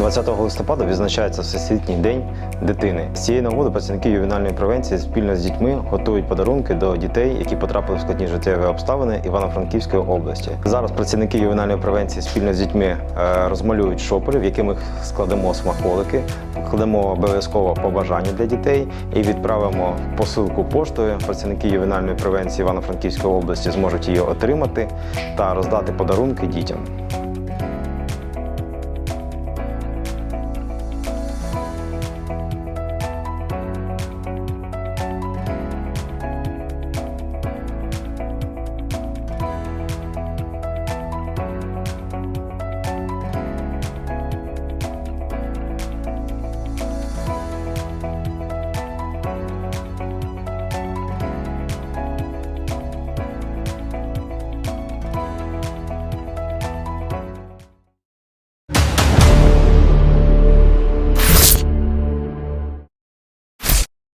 20 листопада відзначається Всесвітній день дитини. З цієї нагоди працівники ювенальної превенції спільно з дітьми готують подарунки до дітей, які потрапили в складні життєві обставини Івано-Франківської області. Зараз працівники ювенальної превенції спільно з дітьми е, розмалюють шопери, в яких ми складемо смаколики, кладемо обов'язково побажання для дітей і відправимо посилку поштою. Працівники ювенальної превенції Івано-Франківської області зможуть її отримати та роздати подарунки дітям.